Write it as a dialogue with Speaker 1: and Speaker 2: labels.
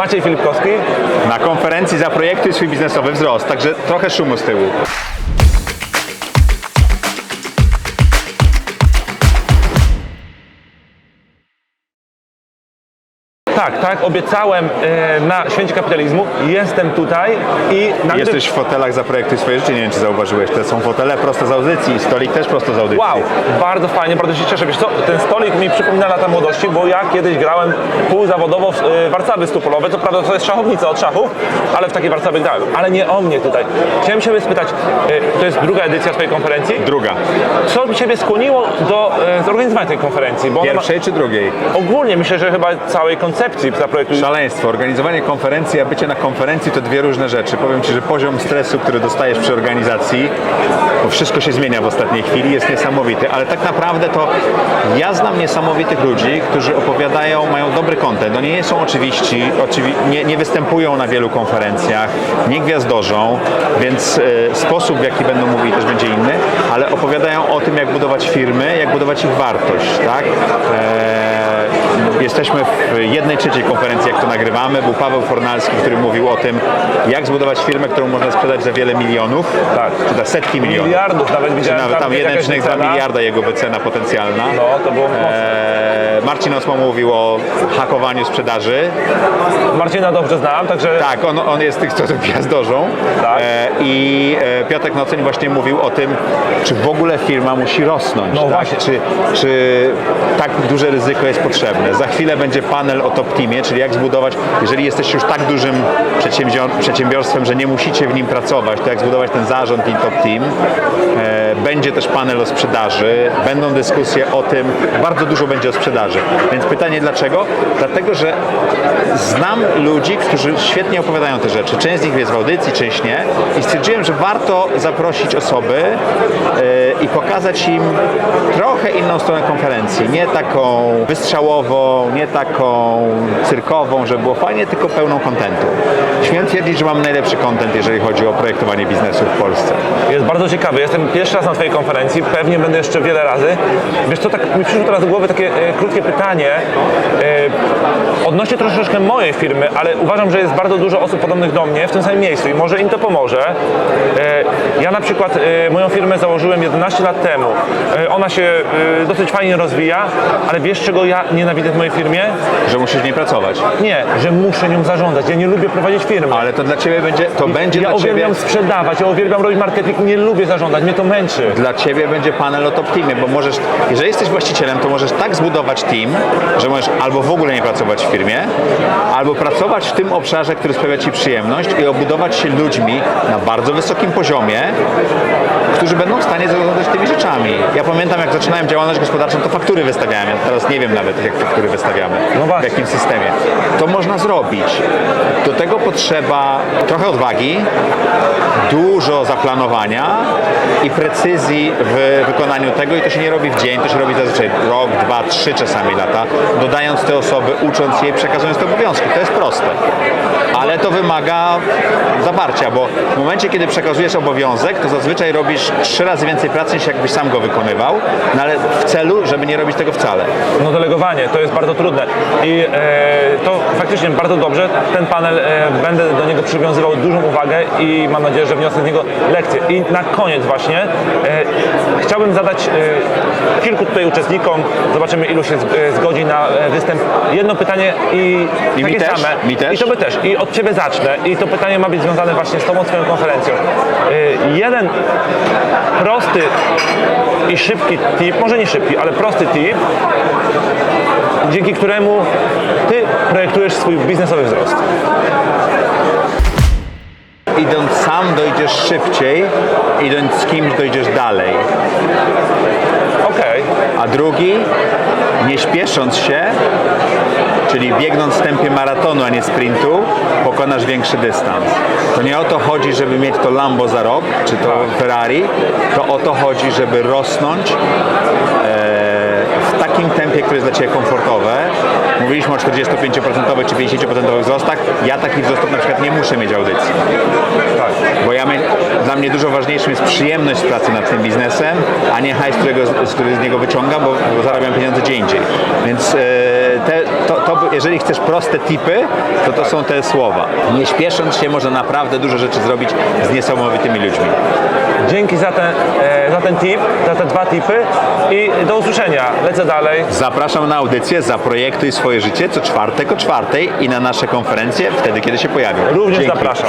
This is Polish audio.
Speaker 1: Maciej Filipkowski.
Speaker 2: Na konferencji Zaprojektuj swój biznesowy wzrost, także trochę szumu z tyłu.
Speaker 1: Tak, tak, obiecałem e, na Święcie Kapitalizmu. Jestem tutaj i nagle...
Speaker 2: Jesteś w fotelach Zaprojektuj swoje życie, nie wiem czy zauważyłeś, to są fotele prosto z audycji, stolik też prosto z audycji.
Speaker 1: Wow, bardzo fajnie, bardzo się cieszę. Wiesz co, ten stolik mi przypomina lata młodości, bo ja kiedyś grałem półzawodowo w e, warcaby stupolowe. Co prawda to jest szachownica od szachów, ale w takiej warcaby grałem. Ale nie o mnie tutaj. Chciałem się spytać, e, to jest druga edycja Twojej konferencji.
Speaker 2: Druga.
Speaker 1: Co Ciebie skłoniło do e, zorganizowania tej konferencji? Bo ona ma-
Speaker 2: Pierwszej czy drugiej?
Speaker 1: ogólnie myślę, że chyba całej koncepcji zaprojektuj.
Speaker 2: Szaleństwo. Organizowanie konferencji, a bycie na konferencji to dwie różne rzeczy. Powiem Ci, że poziom stresu, który dostajesz przy organizacji, bo wszystko się zmienia w ostatniej chwili, jest niesamowity. Ale tak naprawdę to ja znam niesamowitych ludzi, którzy opowiadają, mają dobry kontent. Oni nie są oczywiści, oczywi nie, nie występują na wielu konferencjach, nie gwiazdorzą, więc e, sposób, w jaki będą mówili też będzie inny, ale opowiadają o tym, jak budować firmy, jak budować ich wartość, tak? E, Jesteśmy w jednej trzeciej konferencji, jak to nagrywamy. Był Paweł Fornalski, który mówił o tym, jak zbudować firmę, którą można sprzedać za wiele milionów,
Speaker 1: Tak.
Speaker 2: czy za setki milionów.
Speaker 1: Miliardów nawet
Speaker 2: Czy
Speaker 1: widziałem.
Speaker 2: nawet tam
Speaker 1: jakaś
Speaker 2: 1,2
Speaker 1: wycena.
Speaker 2: miliarda jego wycena potencjalna.
Speaker 1: No, to było.
Speaker 2: Eee, Marcin Osmo mówił o hakowaniu sprzedaży.
Speaker 1: Marcina dobrze znam, także
Speaker 2: Tak, on, on jest tych, co gwiazdorzą.
Speaker 1: Tak.
Speaker 2: E, I e, Piotrek Noceń właśnie mówił o tym, czy w ogóle firma musi rosnąć.
Speaker 1: No
Speaker 2: tak?
Speaker 1: właśnie.
Speaker 2: Czy, czy tak duże ryzyko jest potrzebne. Za chwilę będzie panel o top teamie, czyli jak zbudować, jeżeli jesteście już tak dużym przedsiębior- przedsiębiorstwem, że nie musicie w nim pracować, to jak zbudować ten zarząd i top team. Będzie też panel o sprzedaży, będą dyskusje o tym, bardzo dużo będzie o sprzedaży. Więc pytanie dlaczego? Dlatego, że znam ludzi, którzy świetnie opowiadają te rzeczy. Część z nich jest w audycji, część nie. I stwierdziłem, że warto zaprosić osoby e, i pokazać im trochę inną stronę konferencji. Nie taką wystrzałową, nie taką cyrkową, żeby było fajnie, tylko pełną kontentu. Śmiem twierdzić, że mam najlepszy kontent, jeżeli chodzi o projektowanie biznesu w Polsce.
Speaker 1: jest bardzo ciekawy. Jestem pierwszy raz na Twojej konferencji, pewnie będę jeszcze wiele razy. Wiesz co, tak mi przyszło teraz do głowy takie e, krótkie pytanie e, odnośnie troszeczkę mojej firmy, ale uważam, że jest bardzo dużo osób podobnych do mnie w tym samym miejscu i może im to pomoże. E, ja na przykład e, moją firmę założyłem 11 lat temu. E, ona się e, dosyć fajnie rozwija, ale wiesz czego ja nienawidzę w mojej firmie?
Speaker 2: Że musisz w niej pracować.
Speaker 1: Nie, że muszę nią zarządzać. Ja nie lubię prowadzić firmy.
Speaker 2: Ale to dla Ciebie będzie, to będzie
Speaker 1: ja
Speaker 2: dla Ciebie...
Speaker 1: uwielbiam sprzedawać, ja uwielbiam robić marketing, nie lubię zarządzać, mnie to męczy.
Speaker 2: Dla Ciebie będzie panel o top teamie, bo możesz, jeżeli jesteś właścicielem, to możesz tak zbudować team, że możesz albo w ogóle nie pracować w firmie, albo pracować w tym obszarze, który sprawia Ci przyjemność i obudować się ludźmi na bardzo wysokim poziomie, którzy będą w stanie zarządzać tymi rzeczami. Ja pamiętam, jak zaczynałem działalność gospodarczą, to faktury wystawiałem. Ja teraz nie wiem nawet, jak faktury wystawiamy,
Speaker 1: No
Speaker 2: w jakim systemie. To można zrobić. Do tego potrzeba trochę odwagi, dużo zaplanowania i precyzji w wykonaniu tego i to się nie robi w dzień, to się robi zazwyczaj rok, dwa, trzy czasami lata, dodając te osoby, ucząc je, przekazując te obowiązki. To jest proste. Ale to wymaga zaparcia, bo w momencie, kiedy przekazujesz obowiązek, to zazwyczaj robisz trzy razy więcej pracy niż jakbyś sam go wykonywał, no ale w celu, żeby nie robić tego wcale.
Speaker 1: No delegowanie, to jest bardzo trudne i e, to faktycznie bardzo dobrze. Ten panel, e, będę do niego przywiązywał dużą uwagę i mam nadzieję, że wniosę z niego lekcję. I na koniec właśnie e, chciałbym zadać e, kilku tutaj uczestnikom, zobaczymy ilu się e, zgodzi na e, występ, jedno pytanie i,
Speaker 2: I
Speaker 1: takie same.
Speaker 2: też.
Speaker 1: I to by też. I od Ciebie zacznę. I to pytanie ma być związane właśnie z Tobą, swoją konferencją. Jeden prosty i szybki tip, może nie szybki, ale prosty tip, dzięki któremu ty projektujesz swój biznesowy wzrost.
Speaker 2: Idąc sam dojdziesz szybciej, idąc z kimś dojdziesz dalej.
Speaker 1: Okej,
Speaker 2: A drugi, nie śpiesząc się, czyli biegnąc w tempie maratonu, a nie sprintu, pokonasz większy dystans. To nie o to chodzi, żeby mieć to Lambo za rok, czy to Ferrari, to o to chodzi, żeby rosnąć e, w takim tempie, które jest dla Ciebie komfortowe. Mówiliśmy o 45% czy 50% wzrostach. Ja takich wzrostów na przykład nie muszę mieć audycji.
Speaker 1: tak.
Speaker 2: Bo ja my, dla mnie dużo ważniejszym jest przyjemność pracy nad tym biznesem, a nie hajs, którego, który z niego wyciągam, bo, bo zarabiam pieniądze gdzie indziej. Więc e, te, to, to, jeżeli chcesz proste tipy, to to są te słowa. Nie śpiesząc się można naprawdę dużo rzeczy zrobić z niesamowitymi ludźmi.
Speaker 1: Dzięki za ten, e, za ten tip, za te dwa tipy i do usłyszenia. Lecę dalej.
Speaker 2: Zapraszam na audycję Zaprojektuj swoje życie co czwartek o czwartej i na nasze konferencje wtedy, kiedy się pojawią.
Speaker 1: Również
Speaker 2: Dzięki.
Speaker 1: zapraszam.